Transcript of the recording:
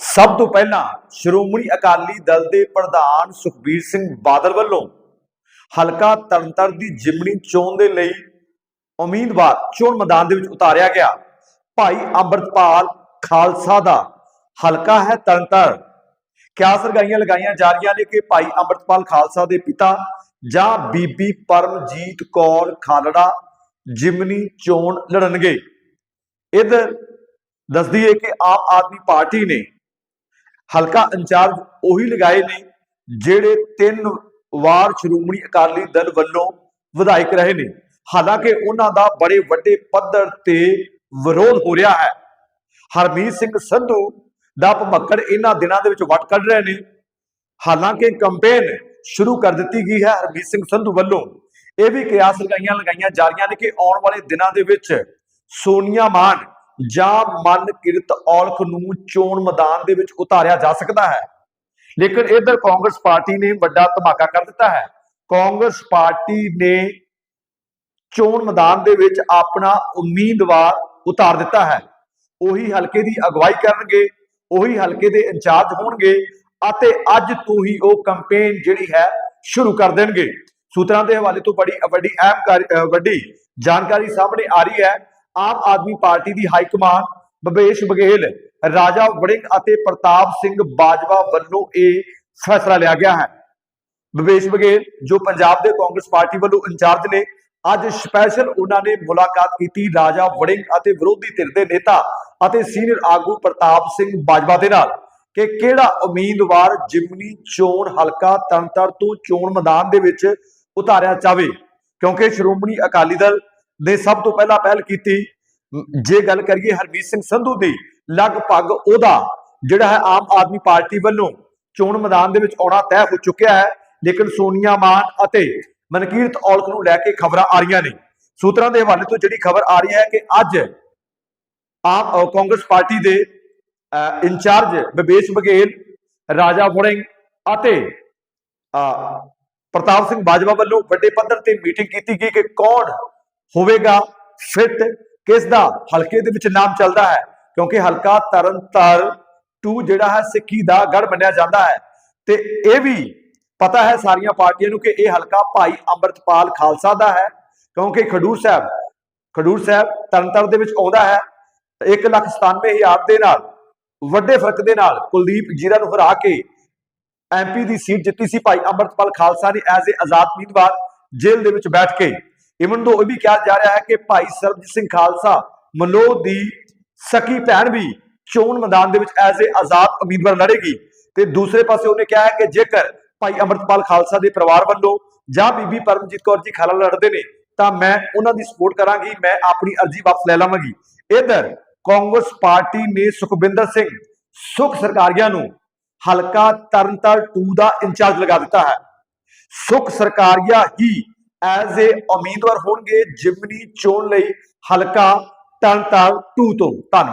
ਸਭ ਤੋਂ ਪਹਿਲਾਂ ਸ਼੍ਰੋਮਣੀ ਅਕਾਲੀ ਦਲ ਦੇ ਪ੍ਰਧਾਨ ਸੁਖਬੀਰ ਸਿੰਘ ਬਾਦਲ ਵੱਲੋਂ ਹਲਕਾ ਤਰਨਤਾਰਨ ਦੀ ਜਿਮਣੀ ਚੋਣ ਦੇ ਲਈ ਉਮੀਦਵਾਰ ਚੋਣ ਮੈਦਾਨ ਦੇ ਵਿੱਚ ਉਤਾਰਿਆ ਗਿਆ। ਭਾਈ ਅੰਮ੍ਰਿਤਪਾਲ ਖਾਲਸਾ ਦਾ ਹਲਕਾ ਹੈ ਤਰਨਤਾਰਨ। ਕਿਆ ਸਰਗਾਈਆਂ ਲਗਾਈਆਂ ਜਾ ਰਹੀਆਂ ਨੇ ਕਿ ਭਾਈ ਅੰਮ੍ਰਿਤਪਾਲ ਖਾਲਸਾ ਦੇ ਪਿਤਾ ਜਾਂ ਬੀਬੀ ਪਰਮਜੀਤ ਕੌਰ ਖਾਲੜਾ ਜਿਮਨੀ ਚੋਣ ਲੜਨਗੇ। ਇਧਰ ਦੱਸਦੀ ਹੈ ਕਿ ਆਮ ਆਦਮੀ ਪਾਰਟੀ ਨੇ ਹਲਕਾ ਇੰਚਾਰਜ ਉਹੀ ਲਗਾਏ ਨੇ, ਜਿਹੜੇ ਤਿੰਨ ਵਾਰ ਸ਼੍ਰੋਮਣੀ ਅਕਾਲੀ ਦਲ ਵੱਲੋਂ ਵਿਧਾਇਕ ਰਹੇ ਨੇ। ਹਾਲਾਂਕਿ ਉਹਨਾਂ ਦਾ ਬੜੇ ਵੱਡੇ ਪੱਧਰ ਤੇ ਵਿਰੋਧ ਹੋ ਰਿਹਾ ਹੈ। ਹਰਮੀਤ ਸਿੰਘ ਸੰਧੂ ਦਾ ਭਮੱਕੜ ਇਹਨਾਂ ਦਿਨਾਂ ਦੇ ਵਿੱਚ ਵਟ ਕੱਢ ਰਹੇ ਨੇ। ਹਾਲਾਂਕਿ ਕੰਪੇਨ ਸ਼ੁਰੂ ਕਰ ਦਿੱਤੀ ਗਈ ਹੈ ਹਰਮੀਤ ਸਿੰਘ ਸੰਧੂ ਵੱਲੋਂ। ਇਹ ਵੀ ਕਿਆਸ ਲਗਾਈਆਂ ਲਗਾਈਆਂ ਜਾ ਰਹੀਆਂ ਨੇ ਕਿ ਆਉਣ ਵਾਲੇ ਦਿਨਾਂ ਦੇ ਵਿੱਚ ਸੋਨੀਆ ਮਾਨ ਜਾਂ ਮਨ ਕਿਰਤ ਔਲਖ ਨੂੰ ਚੋਣ ਮੈਦਾਨ ਦੇ ਵਿੱਚ ਉਤਾਰਿਆ ਜਾ ਸਕਦਾ ਹੈ। ਲੇਕਿਨ ਇਧਰ ਕਾਂਗਰਸ ਪਾਰਟੀ ਨੇ ਵੱਡਾ ਧਮਾਕਾ ਕਰ ਦਿੱਤਾ ਹੈ। ਕਾਂਗਰਸ ਪਾਰਟੀ ਨੇ ਚੋਣ ਮੈਦਾਨ ਦੇ ਵਿੱਚ ਆਪਣਾ ਉਮੀਦਵਾਰ ਉਤਾਰ ਦਿੱਤਾ ਹੈ। ਉਹੀ ਹਲਕੇ ਦੀ ਅਗਵਾਈ ਕਰਨਗੇ, ਉਹੀ ਹਲਕੇ ਦੇ ਇੰਚਾਰਜ ਹੋਣਗੇ ਅਤੇ ਅੱਜ ਤੋਂ ਹੀ ਉਹ ਕੈਂਪੇਨ ਜਿਹੜੀ ਹੈ ਸ਼ੁਰੂ ਕਰ ਦੇਣਗੇ। ਸੂਤਰਾਂ ਦੇ ਹਵਾਲੇ ਤੋਂ ਬੜੀ ਵੱਡੀ ਅਹਿਮ ਵੱਡੀ ਜਾਣਕਾਰੀ ਸਾਹਮਣੇ ਆ ਰਹੀ ਹੈ ਆਮ ਆਦਮੀ ਪਾਰਟੀ ਦੀ ਹਾਈ ਕਮਾਨ ਭਵੇਸ਼ ਬਘੇਲ, ਰਾਜਾ ਵੜਿੰਗ ਅਤੇ ਪ੍ਰਤਾਪ ਸਿੰਘ ਬਾਜਵਾ ਵੱਲੋਂ ਇਹ ਫੈਸਲਾ ਲਿਆ ਗਿਆ ਹੈ। ਭਵੇਸ਼ ਬਘੇਲ, ਜੋ ਪੰਜਾਬ ਦੇ ਕਾਂਗਰਸ ਪਾਰਟੀ ਵੱਲੋਂ ਇੰਚਾਰਜ ਨੇ, ਅੱਜ ਸਪੈਸ਼ਲ ਉਹਨਾਂ ਨੇ ਮੁਲਾਕਾਤ ਕੀਤੀ ਰਾਜਾ ਵੜਿੰਗ ਅਤੇ ਵਿਰੋਧੀ ਧਿਰ ਦੇ ਨੇਤਾ ਅਤੇ ਸੀਨੀਅਰ ਆਗੂ ਪ੍ਰਤਾਪ ਸਿੰਘ ਬਾਜਵਾ ਦੇ ਨਾਲ ਕਿ ਕਿਹੜਾ ਉਮੀਦਵਾਰ ਜਿਮਨੀ ਚੋਣ ਹਲਕਾ ਤੰਤਰ ਤੋਂ ਚੋਣ ਮੈਦਾਨ ਦੇ ਵਿੱਚ ਉਤਾਰਿਆ ਜਾਵੇ। ਕਿਉਂਕਿ ਸ਼੍ਰੋਮਣੀ ਅਕਾਲੀ ਦਲ ਨੇ ਸਭ ਤੋਂ ਪਹਿਲਾਂ ਪਹਿਲ ਕੀਤੀ। ਜੇ ਗੱਲ ਕਰੀਏ ਹਰਮੀਤ ਸਿੰਘ ਸੰਧੂ ਦੀ ਲਗਭਗ ਉਹਦਾ ਜਿਹੜਾ ਹੈ ਆਮ ਆਦਮੀ ਪਾਰਟੀ ਵੱਲੋਂ ਚੋਣ ਮੈਦਾਨ ਦੇ ਵਿੱਚ ਆਉਣਾ ਤੈਅ ਹੋ ਚੁੱਕਿਆ ਹੈ ਲੇਕਿਨ ਸੋਨੀਆ ਮਾਨ ਅਤੇ ਮਨਕੀਰਤ ਔਲਖ ਨੂੰ ਲੈ ਕੇ ਖਬਰਾਂ ਆ ਰਹੀਆਂ ਨੇ। ਸੂਤਰਾਂ ਦੇ ਹਵਾਲੇ ਤੋਂ ਜਿਹੜੀ ਖਬਰ ਆ ਰਹੀ ਹੈ ਕਿ ਅੱਜ ਆਮ ਕਾਂਗਰਸ ਪਾਰਟੀ ਦੇ ਅ, ਇੰਚਾਰਜ ਵਿਵੇਸ਼ ਬਘੇਲ ਰਾਜਾ ਵੜਿੰਗ ਅਤੇ ਅ, ਪ੍ਰਤਾਪ ਸਿੰਘ ਬਾਜਵਾ ਵੱਲੋਂ ਵੱਡੇ ਪੱਧਰ ਤੇ ਮੀਟਿੰਗ ਕੀਤੀ ਗਈ ਕਿ ਕੌਣ ਹੋਵੇਗਾ ਫਿੱਟ ਕਿਸ ਦਾ ਹਲਕੇ ਦੇ ਵਿੱਚ ਨਾਮ ਚੱਲਦਾ ਹੈ, ਕਿਉਂਕਿ ਹਲਕਾ ਤਰਨਤਾਰਨ 2 ਜਿਹੜਾ ਹੈ ਸਿੱਖੀ ਦਾ ਗੜ ਮੰਨਿਆ ਜਾਂਦਾ ਹੈ। ਤੇ ਇਹ ਵੀ ਪਤਾ ਹੈ ਸਾਰੀਆਂ ਪਾਰਟੀਆਂ ਨੂੰ ਕਿ ਇਹ ਹਲਕਾ ਭਾਈ ਅੰਮ੍ਰਿਤਪਾਲ ਖਾਲਸਾ ਦਾ ਹੈ, ਕਿਉਂਕਿ ਖਡੂਰ ਸਾਹਿਬ ਖਡੂਰ ਸਾਹਿਬ ਤਰਨਤਾਰਨ ਦੇ ਵਿੱਚ ਆਉਂਦਾ ਹੈ 197000 ਦੇ ਨਾਲ, ਵੱਡੇ ਫ਼ਰਕ ਦੇ ਨਾਲ ਕੁਲਦੀਪ ਜੀਰਾ ਨੂੰ ਹਰਾ ਕੇ ਐਮਪੀ ਦੀ ਸੀਟ ਜਿੱਤੀ ਸੀ ਭਾਈ ਅੰਮ੍ਰਿਤਪਾਲ ਖਾਲਸਾ ਨੇ ਐਜ਼ ਏ ਆਜ਼ਾਦ ਉਮੀਦਵਾਰ ਜੇਲ੍ਹ ਦੇ ਵਿੱਚ ਬੈਠ ਕੇ। ਇਵਨ ਤੋਂ ਇਹ ਵੀ ਕਿਹਾ ਜਾ ਰਿਹਾ ਹੈ ਕਿ ਭਾਈ ਸਰਬਜੀਤ ਸਿੰਘ ਖਾਲਸਾ ਮਲੋਹ ਦੀ ਸਕੀ ਭੈਣ ਵੀ ਚੋਣ ਮੈਦਾਨ ਦੇ ਵਿੱਚ ਐਜ਼ ਏ ਆਜ਼ਾਦ ਉਮੀਦਵਾਰ ਲੜੇਗੀ। ਤੇ ਦੂਸਰੇ ਪਾਸੇ ਉਹਨੇ ਕਿਹਾ ਹੈ ਕਿ ਜੇਕਰ ਭਾਈ ਅੰਮ੍ਰਿਤਪਾਲ ਖਾਲਸਾ ਦੇ ਪਰਿਵਾਰ ਵੱਲੋਂ ਜਾਂ ਬੀਬੀ ਪਰਮਜੀਤ ਕੌਰ ਜੀ ਖਾਲਾ ਲੜਦੇ ਨੇ, ਤਾਂ ਮੈਂ ਉਹਨਾਂ ਦੀ ਸਪੋਰਟ ਕਰਾਂਗੀ, ਮੈਂ ਆਪਣੀ ਅਰਜ਼ੀ ਵਾਪਸ ਲੈ ਲਵਾਂਗੀ। ਇਧਰ ਕਾਂਗਰਸ ਪਾਰਟੀ ਨੇ ਸੁਖਬਿੰਦਰ ਸਿੰਘ ਸੁਖ ਸਰਕਾਰੀਆ ਨੂੰ ਹਲਕਾ ਤਰਨਤਾਰਨ 2 ਦਾ ਇੰਚਾਰਜ ਲਗਾ ਦਿੱਤਾ ਹੈ। ਸੁਖ ਸਰਕਾਰੀਆ ਹੀ ਐਜ਼ ਏ ਉਮੀਦਵਾਰ ਹੋਣਗੇ ਜਿਮਨੀ ਚੋਣ ਲਈ ਹਲਕਾ ਤਰਨਤਾਰਨ 2 ਤੋਂ। ਧੰਨਵਾਦ।